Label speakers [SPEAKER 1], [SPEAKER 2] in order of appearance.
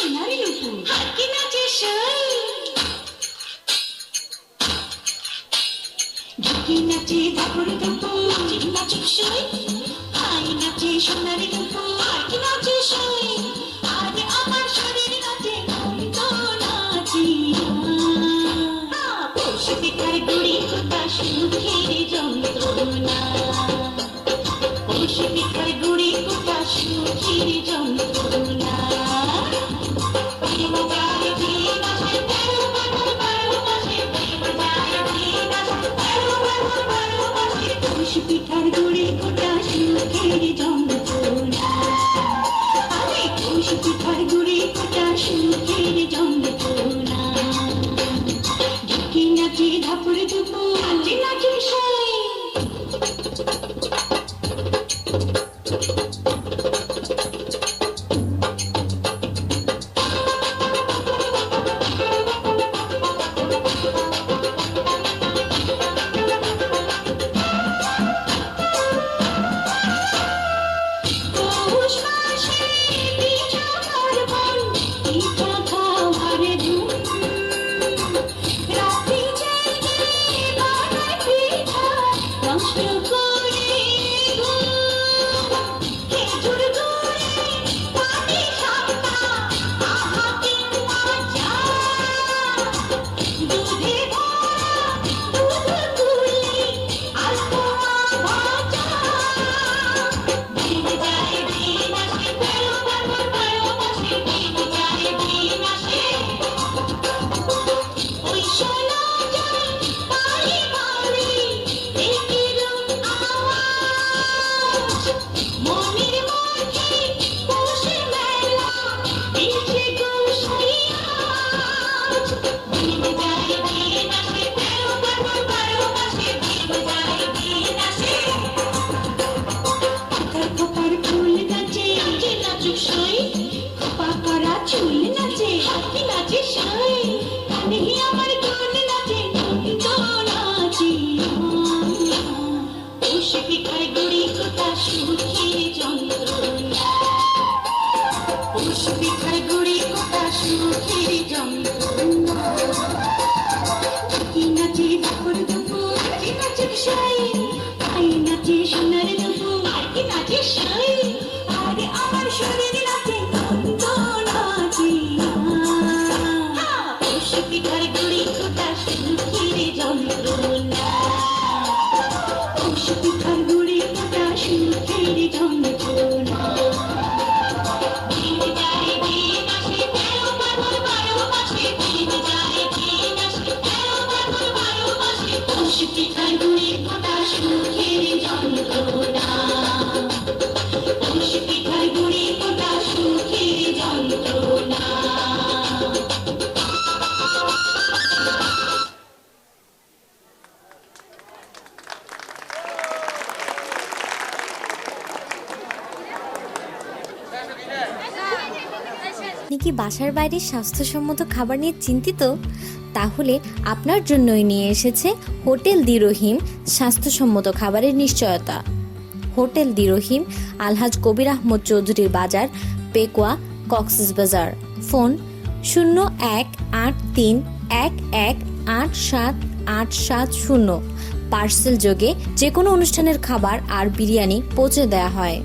[SPEAKER 1] সোনার লুপুর হারকে নাচে ঢুকি নাচে সাই? আই নাচে সোনার নাচে সাই? আজ আমার শরীর নাচে আমি তো নাচি গুড়ি কোথা সুখের যন্ত্রণা। পিঠার গুড়ে কোথা সুখের যন্ত্রণা আরে পিঠার গুড়ি কোথা সুখের যন্ত্রণা ঢুকি নাচি ধাপুর ধুপুর নাচি নাচি চুল নাচে হাতি নাচে সাই কানে আমার গান নাচে আমি তো নাচি পৌষ পিঠার গুড়ি কোথা সুখের যন্ত্রণা পৌষ পিঠার গুড়ি কোথা সুখের যন্ত্রণা কি নাচে দুপুর দুপুর কি নাচে সাই আই নাচে সোনার দুপুর আর কি নাচে সাই আরে আমার শরীর সুখের যন্ত্রণা দিন যায়
[SPEAKER 2] আপনি কি বাসার বাইরে স্বাস্থ্যসম্মত খাবার নিয়ে চিন্তিত? তাহলে আপনার জন্যই নিয়ে এসেছে হোটেল দি রহিম স্বাস্থ্যসম্মত খাবারের নিশ্চয়তা। হোটেল দি রহিম, আলহাজ কবির আহমদ চৌধুরীর বাজার, পেকুয়া, কক্সেস বাজার। ফোন শূন্য এক আট তিন এক এক আট সাত আট সাত শূন্য। পার্সেল যোগে যে কোনো অনুষ্ঠানের খাবার আর বিরিয়ানি পৌঁছে দেওয়া হয়।